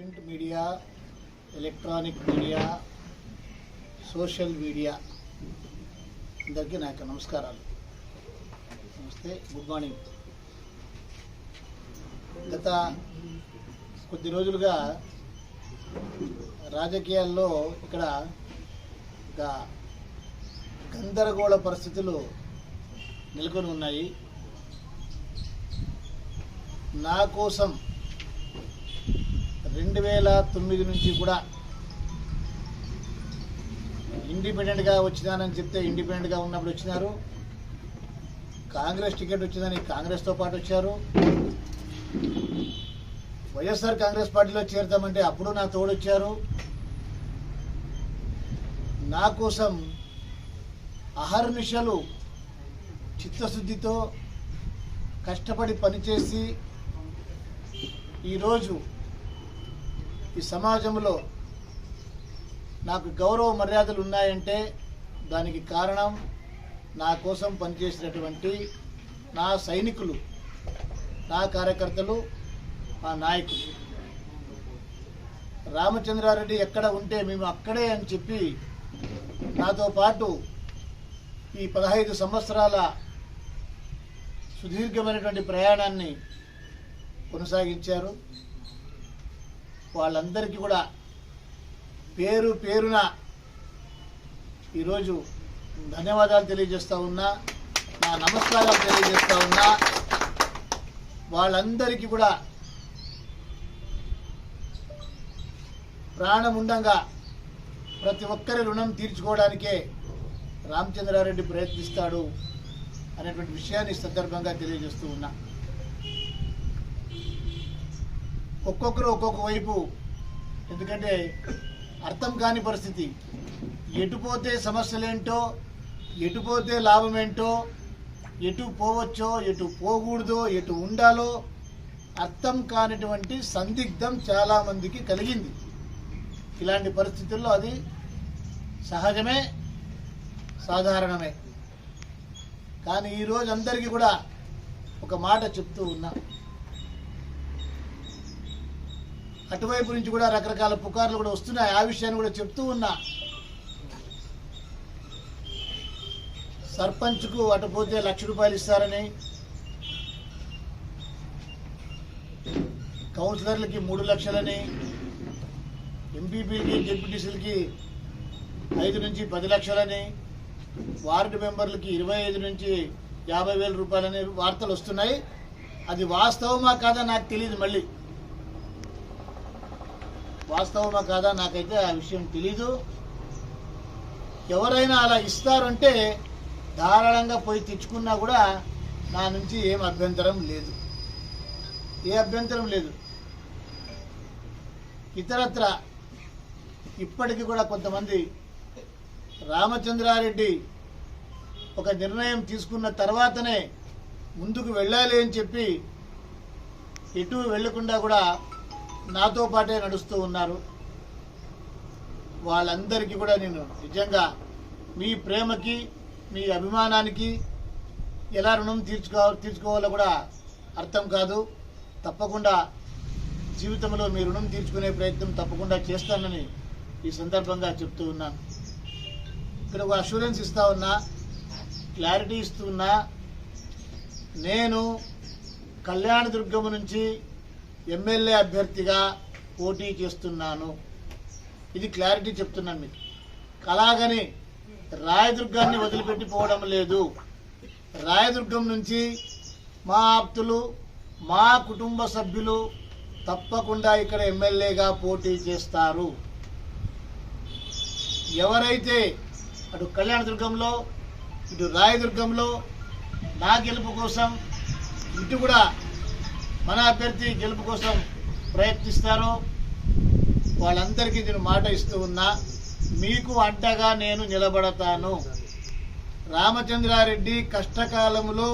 Print media electronic media social media అందరికీ నా యొక్క నమస్కారాలు. నమస్తే గుడ్ మార్నింగ్. గత కొద్ది రోజులుగా రాజకీయాల్లో ఇక్కడ ఒక గందరగోళ పరిస్థితులు నెలకొని ఉన్నాయి. నా కోసం రెండు వేల తొమ్మిది నుంచి కూడా ఇండిపెండెంట్గా వచ్చినానని చెప్తే ఇండిపెండెంట్గా ఉన్నప్పుడు వచ్చినారు. కాంగ్రెస్ టికెట్ వచ్చిందని కాంగ్రెస్తో పాటు వచ్చారు. వైఎస్ఆర్ కాంగ్రెస్ పార్టీలో చేరుతామంటే అప్పుడు నా తోడొచ్చారు నా కోసం అహర్నిశలు చిత్తశుద్ధితో కష్టపడి పనిచేసి ఈరోజు ఈ సమాజంలో నాకు గౌరవ మర్యాదలు ఉన్నాయంటే దానికి కారణం నా కోసం పనిచేసినటువంటి నా సైనికులు నా కార్యకర్తలు మా నాయకులు. రామచంద్రారెడ్డి ఎక్కడ ఉంటే మేము అక్కడే అని చెప్పి నాతో పాటు ఈ పదహైదు సంవత్సరాల సుదీర్ఘమైనటువంటి ప్రయాణాన్ని కొనసాగించారు. వాళ్ళందరికీ కూడా పేరు పేరున ఈరోజు ధన్యవాదాలు తెలియజేస్తూ ఉన్నా నా నమస్కారాలు తెలియజేస్తూ ఉన్నా. వాళ్ళందరికీ కూడా ప్రాణం ఉండంగా ప్రతి ఒక్కరి రుణం తీర్చుకోవడానికే రామచంద్రారెడ్డి ప్రయత్నిస్తాడు అనేటువంటి విషయాన్ని సందర్భంగా తెలియజేస్తూ ఉన్నా. ఒక్కొక్కరు ఒక్కొక్క వైపు. ఎందుకంటే అర్థం కాని పరిస్థితి. ఎటు పోతే సమస్యలేంటో ఎటు పోతే లాభం ఏంటో ఎటు పోవచ్చో ఎటు పోకూడదో ఎటు ఉండాలో అర్థం కానిటువంటి సందిగ్ధం చాలామందికి కలిగింది. ఇలాంటి పరిస్థితుల్లో అది సహజమే సాధారణమే. కానీ ఈరోజు అందరికీ కూడా ఒక మాట చెప్తూ ఉన్నా. అటువైపు నుంచి కూడా రకరకాల పుకార్లు కూడా వస్తున్నాయి. ఆ విషయాన్ని కూడా చెప్తూ ఉన్నా. సర్పంచ్కు అటు పోతే లక్ష రూపాయలు ఇస్తారని కౌన్సిలర్లకి మూడు లక్షలని ఎంపీపీలకి జెడ్పీటీసీలకి ఐదు నుంచి పది లక్షలని వార్డు మెంబర్లకి ఇరవై ఐదు నుంచి యాభై వేల రూపాయలని వార్తలు వస్తున్నాయి. అది వాస్తవమా కాదా నాకు తెలియదు మళ్ళీ. వాస్తవమా కాదా నాకైతే ఆ విషయం తెలీదు. ఎవరైనా అలా ఇస్తారంటే ధారాళంగా పోయి తెచ్చుకున్నా కూడా నా నుంచి ఏం అభ్యంతరం లేదు. ఏ అభ్యంతరం లేదు. ఇతరత్ర ఇప్పటికీ కూడా కొంతమంది రామచంద్రారెడ్డి ఒక నిర్ణయం తీసుకున్న తర్వాతనే ముందుకు వెళ్ళాలి అని చెప్పి ఎటు వెళ్ళకుండా కూడా నాతో పాటే నడుస్తూ ఉన్నారు. వాళ్ళందరికీ కూడా నేను నిజంగా మీ ప్రేమకి మీ అభిమానానికి ఎలా రుణం తీర్చుకో తీర్చుకోవాలో కూడా అర్థం కాదు. తప్పకుండా జీవితంలో మీ రుణం తీర్చుకునే ప్రయత్నం తప్పకుండా చేస్తానని ఈ సందర్భంగా చెప్తూ ఉన్నాను ఇక్కడ ఒక అష్యూరెన్స్ ఇస్తూ ఉన్నా క్లారిటీ ఇస్తూ ఉన్నా నేను కళ్యాణదుర్గం నుంచి ఎమ్మెల్యే అభ్యర్థిగా పోటీ చేస్తున్నాను. ఇది క్లారిటీ చెప్తున్నాను మీకు. అలాగని రాయదుర్గాన్ని వదిలిపెట్టి పోవడం లేదు. రాయదుర్గం నుంచి మా ఆప్తులు మా కుటుంబ సభ్యులు తప్పకుండా ఇక్కడ ఎమ్మెల్యేగా పోటీ చేస్తారు. ఎవరైతే అటు కళ్యాణదుర్గంలో ఇటు రాయదుర్గంలో నా గెలుపు కోసం ఇటు కూడా మన అభ్యర్థి గెలుపు కోసం ప్రయత్నిస్తారో వాళ్ళందరికీ నేను మాట ఇస్తూ ఉన్నా మీకు అంటగా నేను నిలబడతాను. రామచంద్రారెడ్డి కష్టకాలంలో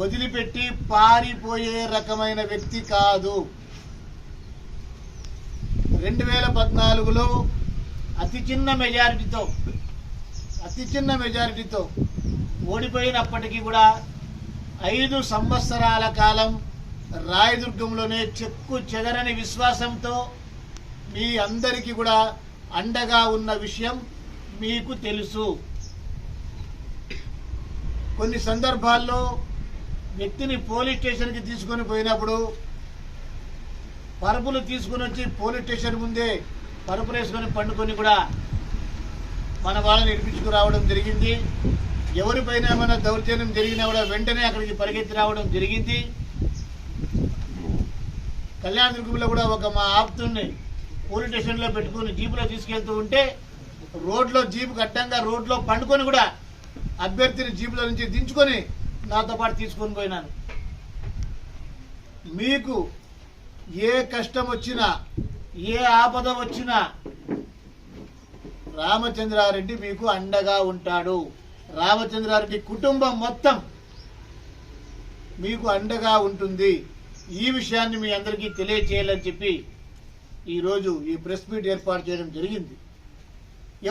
వదిలిపెట్టి పారిపోయే రకమైన వ్యక్తి కాదు. రెండు వేల పద్నాలుగులో అతి చిన్న మెజారిటీతో అతి చిన్న మెజారిటీతో ఓడిపోయినప్పటికీ కూడా ఐదు సంవత్సరాల కాలం రాయదుర్గంలోనే చెక్కు చెదరని విశ్వాసంతో మీ అందరికీ కూడా అండగా ఉన్న విషయం మీకు తెలుసు. కొన్ని సందర్భాల్లో వ్యక్తిని పోలీస్ స్టేషన్కి తీసుకొని పోయినప్పుడు పరుపులు తీసుకుని వచ్చి పోలీస్ స్టేషన్ ముందే పరుపులు వేసుకొని పండుకొని కూడా మన వాళ్ళని ఇడిపించుకురావడం జరిగింది. ఎవరిపైన ఏమైనా దౌర్జన్యం జరిగినా కూడా వెంటనే అక్కడికి పరిగెత్తి రావడం జరిగింది. కళ్యాణ దుర్గంలో కూడా ఒక మా ఆప్తుని పోలీస్ స్టేషన్లో పెట్టుకుని జీపులో తీసుకెళ్తూ ఉంటే రోడ్లో జీపు అడ్డంగా రోడ్లో పండుకొని కూడా అభ్యర్థిని జీపులో నుంచి దించుకొని నాతో పాటు తీసుకొని పోయినాను. మీకు ఏ కష్టం వచ్చినా ఏ ఆపద వచ్చినా రామచంద్రారెడ్డి మీకు అండగా ఉంటాడు. రామచంద్రారెడ్డి కుటుంబం మొత్తం మీకు అండగా ఉంటుంది. ఈ విషయాన్ని మీ అందరికీ తెలియచేయాలని చెప్పి ఈరోజు ఈ ప్రెస్ మీట్ ఏర్పాటు చేయడం జరిగింది.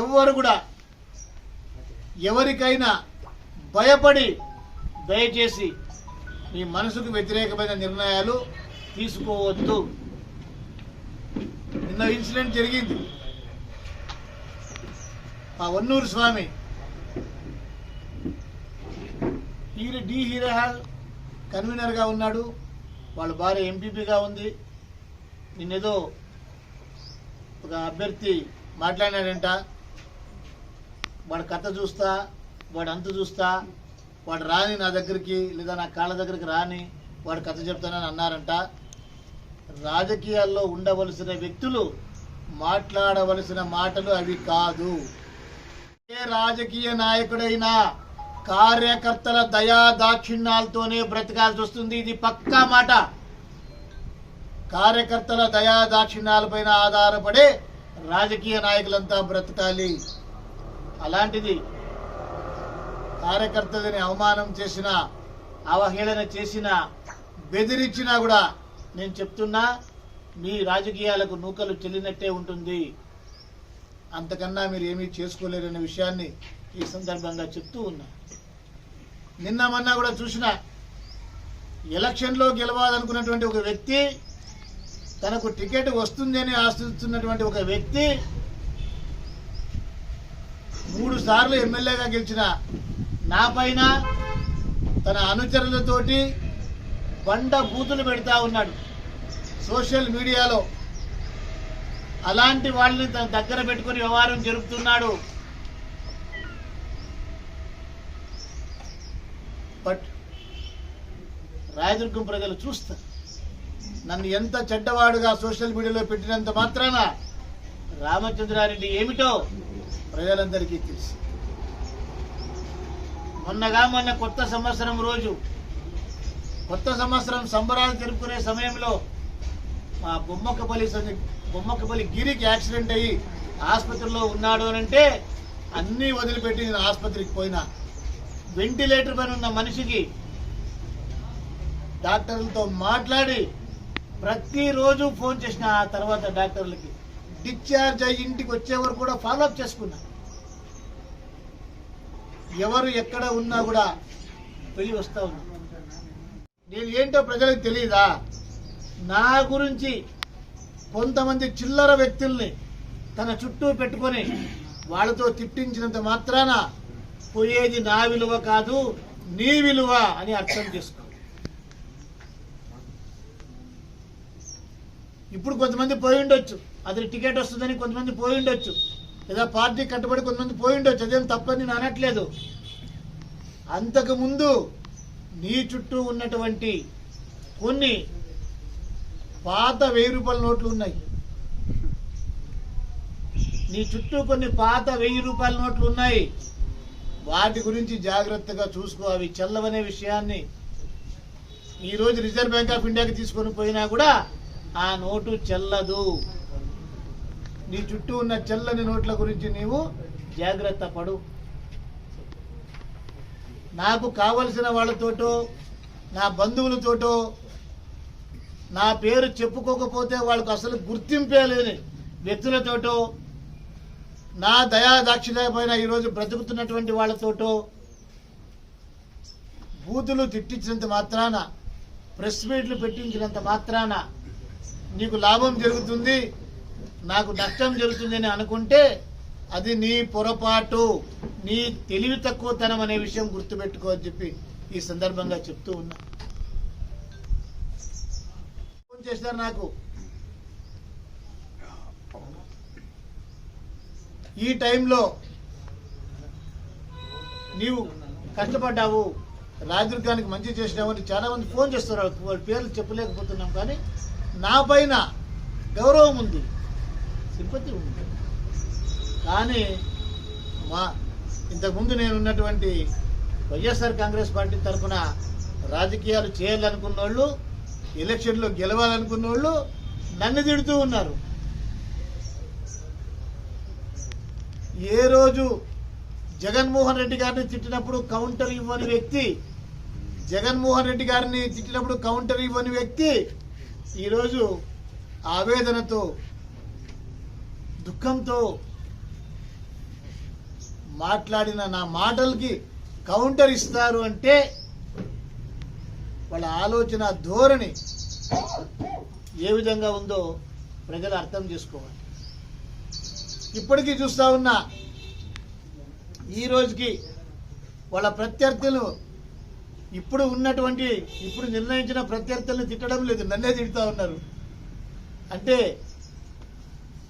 ఎవ్వరు కూడా ఎవరికైనా భయపడి దయచేసి మీ మనసుకు వ్యతిరేకమైన నిర్ణయాలు తీసుకోవద్దు. నిన్న ఇన్సిడెంట్ జరిగింది. ఆ Vannuru Swamy hero D hero hall కన్వీనర్గా ఉన్నాడు. వాళ్ళ భార్య ఎంపీపీగా ఉంది. నిన్నేదో ఒక అభ్యర్థి మాట్లాడినాడంట. వాడు కథ చూస్తా వాడు అంత చూస్తా వాడు రాని నా దగ్గరికి లేదా నా కాళ్ళ దగ్గరికి రాని వాడు కథ చెప్తానని అన్నారంట. రాజకీయాల్లో ఉండవలసిన వ్యక్తులు మాట్లాడవలసిన మాటలు అవి కాదు. ఏ రాజకీయ నాయకుడైనా కార్యకర్తల దయా దాక్షిణ్యాలతోనే బ్రతకాల్సి వస్తుంది. ఇది పక్కా మాట. కార్యకర్తల దయా దాక్షిణ్యాలపైన ఆధారపడే రాజకీయ నాయకులంతా బ్రతకాలి. అలాంటిది కార్యకర్తలని అవమానం చేసిన అవహేళన చేసిన బెదిరించినా కూడా నేను చెప్తున్నా మీ రాజకీయాలకు నూకలు చెల్లినట్టే ఉంటుంది. అంతకన్నా మీరు ఏమీ చేసుకోలేరనే విషయాన్ని ఈ సందర్భంగా చెప్తూ ఉన్నా. నిన్న మొన్న కూడా చూసిన ఎలక్షన్లో గెలవాలనుకున్నటువంటి ఒక వ్యక్తి తనకు టికెట్ వస్తుందని అని ఆశిస్తున్నటువంటి ఒక వ్యక్తి మూడు సార్లు ఎమ్మెల్యేగా గెలిచిన నా పైన తన అనుచరులతోటి బండ బూతులు పెడతా ఉన్నాడు. సోషల్ మీడియాలో అలాంటి వాళ్ళని తన దగ్గర పెట్టుకుని వ్యవహారం జరుపుతున్నాడు. రాయదుర్గం ప్రజలు చూస్తారు. నన్ను ఎంత చెడ్డవాడుగా సోషల్ మీడియాలో పెట్టినంత మాత్రాన రామచంద్రారెడ్డి ఏమిటో ప్రజలందరికీ తెలుసు. మొన్నగా మొన్న కొత్త సంవత్సరం రోజు కొత్త సంవత్సరం సంబరాలు జరుపుకునే సమయంలో మా బొమ్మకపల్లి బొమ్మకపల్లి గిరికి యాక్సిడెంట్ అయ్యి ఆసుపత్రిలో ఉన్నాడు అని అంటే అన్నీ వదిలిపెట్టి నేను ఆసుపత్రికి పోయినా. వెంటిలేటర్ పైన ఉన్న మనిషికి డాక్టర్లతో మాట్లాడి ప్రతిరోజు ఫోన్ చేసిన ఆ తర్వాత డాక్టర్లకి డిశ్చార్జ్ అయ్యి ఇంటికి వచ్చే వరకు కూడా ఫాలోఅప్ చేసుకున్నా ఎవరు ఎక్కడ ఉన్నా కూడా వెళ్ళి వస్తా ఉన్నా నేను ఏంటో ప్రజలకు తెలియదా నా గురించి కొంతమంది చిల్లర వ్యక్తుల్ని తన చుట్టూ పెట్టుకొని వాళ్ళతో తిట్టించినంత మాత్రాన పోయేది నా విలువ కాదు నీ విలువ అని అర్థం చేసుకో ఇప్పుడు కొంతమంది పోయి ఉండొచ్చు. అతని టికెట్ వస్తుందని కొంతమంది పోయి ఉండొచ్చు. లేదా పార్టీ కట్టుబడి కొంతమంది పోయి ఉండొచ్చు. అదేం తప్పని నేను అనట్లేదు. అంతకుముందు నీ చుట్టూ ఉన్నటువంటి కొన్ని పాత వెయ్యి రూపాయల నోట్లు ఉన్నాయి. నీ చుట్టూ కొన్ని పాత వెయ్యి రూపాయల నోట్లు ఉన్నాయి. వాటి గురించి జాగ్రత్తగా చూసుకో. అవి చల్లవనే విషయాన్ని. ఈరోజు రిజర్వ్ బ్యాంక్ ఆఫ్ ఇండియాకి తీసుకొని పోయినా కూడా ఆ నోటు చెల్లదు. నీ చుట్టూ ఉన్న చెల్లని నోట్ల గురించి నీవు జాగ్రత్త పడు. నాకు కావలసిన వాళ్ళతోటో నా బంధువులతోటో నా పేరు చెప్పుకోకపోతే వాళ్ళకు అసలు గుర్తింపే లేని వ్యక్తులతోటో నా దయా దాక్షిణ్య ఈరోజు బ్రతుకుతున్నటువంటి వాళ్ళతోటో బూతులు తిట్టించినంత మాత్రాన ప్రెస్ మీట్లు పెట్టించినంత మాత్రాన నీకు లాభం జరుగుతుంది నాకు నష్టం జరుగుతుందని అనుకుంటే అది నీ పొరపాటు నీ తెలివి తక్కువతనం అనే విషయం గుర్తుపెట్టుకో అని చెప్పి ఈ సందర్భంగా చెప్తూ ఉన్నా. ఫోన్ చేశారు నాకు. ఈ టైంలో నీవు కష్టపడ్డావు రాజదుర్గానికి మంచి చేసినావు అని చాలా మంది ఫోన్ చేస్తున్నారు వాళ్ళ పేర్లు చెప్పలేకపోతున్నాం కానీ నా పైన గౌరవం ఉంది సింపతి ఉంది. కానీ మా ఇంతకుముందు నేను ఉన్నటువంటి వైఎస్ఆర్ కాంగ్రెస్ పార్టీ తరఫున రాజకీయాలు చేయాలనుకున్న వాళ్ళు ఎలక్షన్లో గెలవాలనుకున్న వాళ్ళు నన్ను తిడుతూ ఉన్నారు. ఏ రోజు జగన్మోహన్ రెడ్డి గారిని తిట్టినప్పుడు కౌంటర్ ఇవ్వని వ్యక్తి జగన్మోహన్ రెడ్డి గారిని తిట్టినప్పుడు కౌంటర్ ఇవ్వని వ్యక్తి ఈరోజు ఆవేదనతో దుఃఖంతో మాట్లాడిన నా మాటలకి కౌంటర్ ఇస్తారు అంటే వాళ్ళ ఆలోచన ధోరణి ఏ విధంగా ఉందో ప్రజలు అర్థం చేసుకోవాలి. ఇప్పటికీ చూస్తా ఉన్నా ఈ రోజుకి వాళ్ళ ప్రత్యర్థులు ఇప్పుడు ఉన్నటువంటి ఇప్పుడు నిర్ణయించిన ప్రత్యర్థులను తిట్టడం లేదు నన్నే తిడుతూ ఉన్నారు. అంటే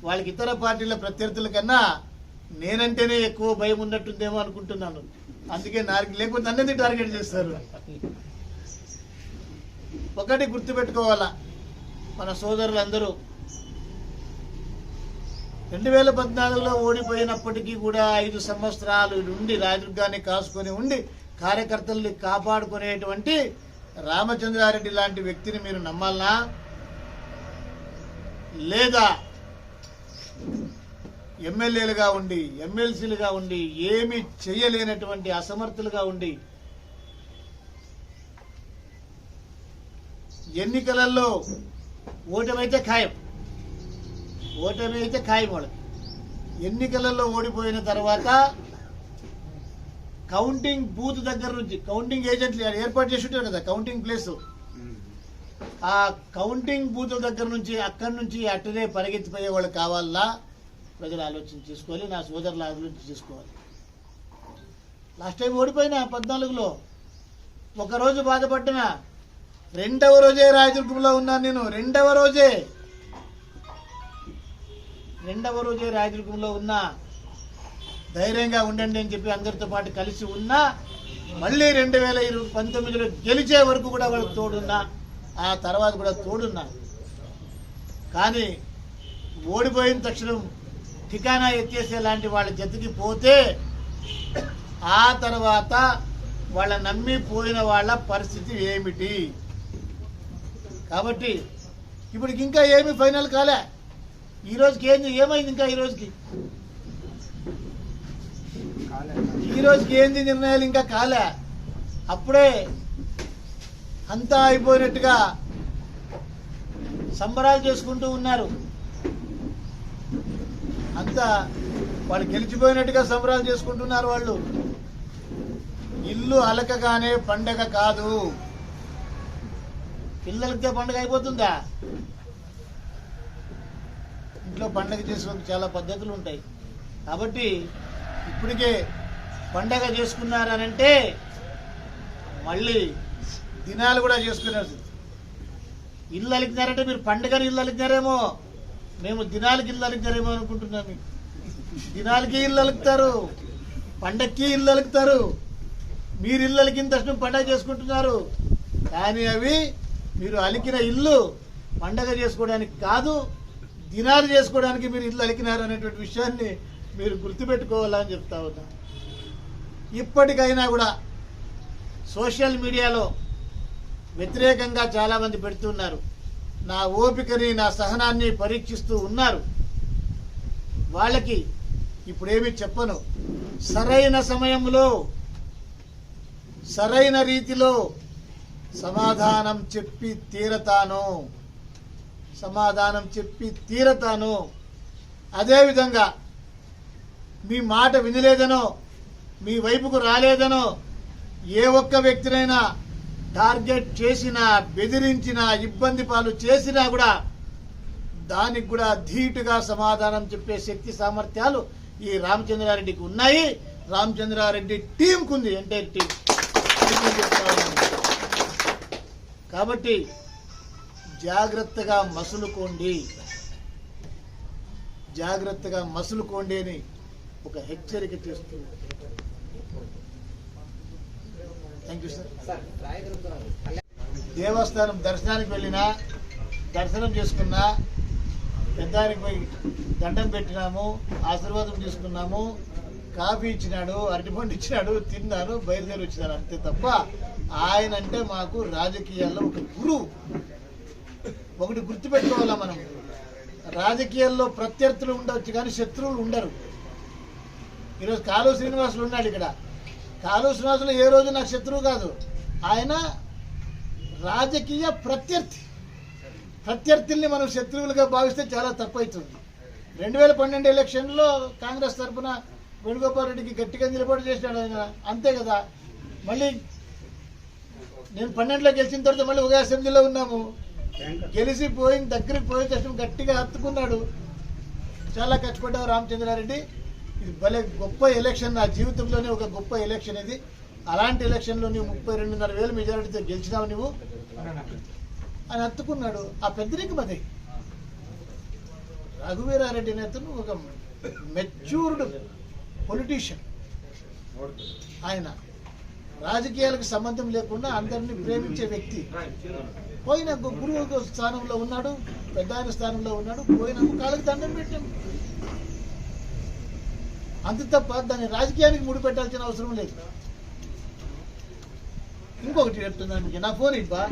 వాళ్ళకి ఇతర పార్టీల ప్రత్యర్థుల కన్నా నేనంటేనే ఎక్కువ భయం ఉన్నట్టుందేమో అనుకుంటున్నాను. అందుకే నాకు లేకపోతే నన్నది టార్గెట్ చేస్తారు? ఒకటి గుర్తుపెట్టుకోవాలా మన సోదరులందరూ. రెండు వేల పద్నాలుగులో ఓడిపోయినప్పటికీ కూడా ఐదు సంవత్సరాలు ఉండి రాజదుర్గాన్ని కాసుకొని ఉండి కార్యకర్తల్ని కాపాడుకునేటువంటి రామచంద్రారెడ్డి లాంటి వ్యక్తిని మీరు నమ్మాలనా? లేదా ఎమ్మెల్యేలుగా ఉండి ఎమ్మెల్సీలుగా ఉండి ఏమి చేయలేనటువంటి అసమర్థులుగా ఉండి ఎన్నికలలో ఓటమైతే ఖాయం. ఓటమి అయితే ఖాయం వాళ్ళకి. ఎన్నికలలో ఓడిపోయిన తర్వాత కౌంటింగ్ బూత్ దగ్గర నుంచి కౌంటింగ్ ఏజెంట్లు ఏర్పాటు చేసి ఉంటారు కదా కౌంటింగ్ ప్లేస్ ఆ కౌంటింగ్ బూతుల దగ్గర నుంచి అక్కడి నుంచి అట్టనే పరిగెత్తిపోయే వాళ్ళు కావాలా? ప్రజలు ఆలోచన చేసుకోవాలి నా సోదరులు ఆలోచన చేసుకోవాలి. లాస్ట్ టైం ఓడిపోయినా పద్నాలుగులో. ఒకరోజు బాధపడ్డిన రెండవ రోజే రాయదుర్గంలో ఉన్నాను నేను రెండవ రోజే. రెండవ రోజే రాయదుర్గంలో ఉన్నా. ధైర్యంగా ఉండండి అని చెప్పి అందరితో పాటు కలిసి ఉన్నా మళ్ళీ రెండు వేల ఇరవై పంతొమ్మిదిలో గెలిచే వరకు కూడా వాళ్ళకి తోడున్నా ఆ తర్వాత కూడా తోడున్నా. కానీ ఓడిపోయిన తక్షణం ఠికానా ఎత్తేసే లాంటి వాళ్ళ జతికి పోతే ఆ తర్వాత వాళ్ళ నమ్మి పోయిన వాళ్ళ పరిస్థితి ఏమిటి? కాబట్టి ఇప్పటికి ఇంకా ఏమి ఫైనల్ కాలే. ఈ రోజుకి ఏంది? ఏమైంది ఇంకా ఈ రోజుకి ఈ రోజుకి ఏంది నిర్ణయాలు ఇంకా కాలే? అప్పుడే అంతా అయిపోయినట్టుగా సంబరాలు చేసుకుంటూ ఉన్నారు. అంతా వాళ్ళు గెలిచిపోయినట్టుగా సంబరాలు చేసుకుంటున్నారు వాళ్ళు. ఇల్లు అలకగానే పండగ కాదు. పిల్లలకే పండగ అయిపోతుందా? ఇంట్లో పండగ చేసుకోక చాలా పద్ధతులు ఉంటాయి. కాబట్టి ఇప్పటికే పండగ చేసుకున్నారనంటే మళ్ళీ దినాలు కూడా చేసుకున్నారు. ఇల్లు అలిగినారంటే మీరు పండుగని ఇల్లు అలిగినారేమో మేము దినాలకి ఇల్లు అలిగినారేమో అనుకుంటున్నాము దినాలకి ఇల్లు అలుగుతారు పండక్కి ఇల్లు అలుగుతారు మీరు ఇల్లు అలిగిన తక్షణం పండగ చేసుకుంటున్నారు. కానీ అవి మీరు అలికిన ఇల్లు పండగ చేసుకోవడానికి కాదు దినాలు చేసుకోవడానికి మీరు ఇల్లు అలికినారు అనేటువంటి విషయాన్ని మీరు గుర్తుపెట్టుకోవాలని చెప్తా ఉన్నా. ఇప్పటికైనా కూడా సోషల్ మీడియాలో వ్యతిరేకంగా చాలామంది పెడుతున్నారు. నా ఓపికని నా సహనాన్ని పరీక్షిస్తూ ఉన్నారు. వాళ్ళకి ఇప్పుడేమి చెప్పను. సరైన సమయంలో సరైన రీతిలో సమాధానం చెప్పి తీరతాను. సమాధానం చెప్పి తీరతాను. అదేవిధంగా మీ మాట వినలేదనో మీ వైపుకు రాలేదనో ఏ ఒక్క వ్యక్తినైనా టార్గెట్ చేసినా బెదిరించినా ఇబ్బంది పాలు చేసినా కూడా దానికి కూడా ధీటుగా సమాధానం చెప్పే శక్తి సామర్థ్యాలు ఈ రామచంద్రారెడ్డికి ఉన్నాయి. రామచంద్రారెడ్డి టీంకు ఉంది ఎంటైర్ టీం. కాబట్టి జాగ్రత్తగా మసులుకోండి. జాగ్రత్తగా మసులుకోండి అని ఒక హెచ్చరిక చేస్తూ థ్యాంక్ యూ సార్ దేవస్థానం దర్శనానికి వెళ్ళినా దర్శనం చేసుకున్నా పెద్దానికి పోయి దండం పెట్టినాము ఆశీర్వాదం తీసుకున్నాము కాఫీ ఇచ్చినాడు అరటిపండు ఇచ్చినాడు తిన్నాను బయలుదేరి వచ్చినాను అంతే తప్ప ఆయన అంటే మాకు రాజకీయాల్లో ఒక గురువు. ఒకటి గుర్తుపెట్టుకోవాలా మనం? రాజకీయాల్లో ప్రత్యర్థులు ఉండవచ్చు కానీ శత్రువులు ఉండరు. ఈరోజు కాలు శ్రీనివాసులు ఉన్నాడు ఇక్కడ. కాలు శ్రీనివాసులు ఏ రోజు నాకు శత్రువు కాదు. ఆయన రాజకీయ ప్రత్యర్థి. ప్రత్యర్థుల్ని మనం శత్రువులుగా భావిస్తే చాలా తప్పు అవుతుంది రెండు వేల పన్నెండు ఎలక్షన్లో కాంగ్రెస్ తరఫున వేణుగోపాల్ రెడ్డికి గట్టిగా నిలబడి చేసినాడు ఆయన. అంతే కదా. మళ్ళీ నేను పన్నెండులో గెలిచిన తర్వాత మళ్ళీ ఒక అసెంబ్లీలో ఉన్నాము. గెలిచి పోయిన దగ్గరికి పోయిన గట్టిగా హత్తుకున్నాడు. చాలా కష్టపడ్డావు రామచంద్రారెడ్డి. ఇది భలే గొప్ప ఎలక్షన్ నా జీవితంలోనే ఒక గొప్ప ఎలక్షన్ ఇది. అలాంటి ఎలక్షన్లో నువ్వు ముప్పై రెండున్నర వేలు మెజారిటీతో గెలిచినావు నువ్వు అని అత్తుకున్నాడు ఆ పెద్దరికి మదే రఘువీరారెడ్డి నేతను ఒక మెచ్యూర్డ్ పొలిటీషియన్. ఆయన రాజకీయాలకు సంబంధం లేకుండా అందరినీ ప్రేమించే వ్యక్తి. పోయిన గురువు స్థానంలో ఉన్నాడు పెద్ద స్థానంలో ఉన్నాడు పోయిన కాళ్ళకి దండం పెట్టాం. అంతే తప్ప దాన్ని రాజకీయానికి ముడిపెట్టాల్సిన అవసరం లేదు. ఇంకొకటి చెప్తున్నాను నా ఫోన్ ఇబ్బా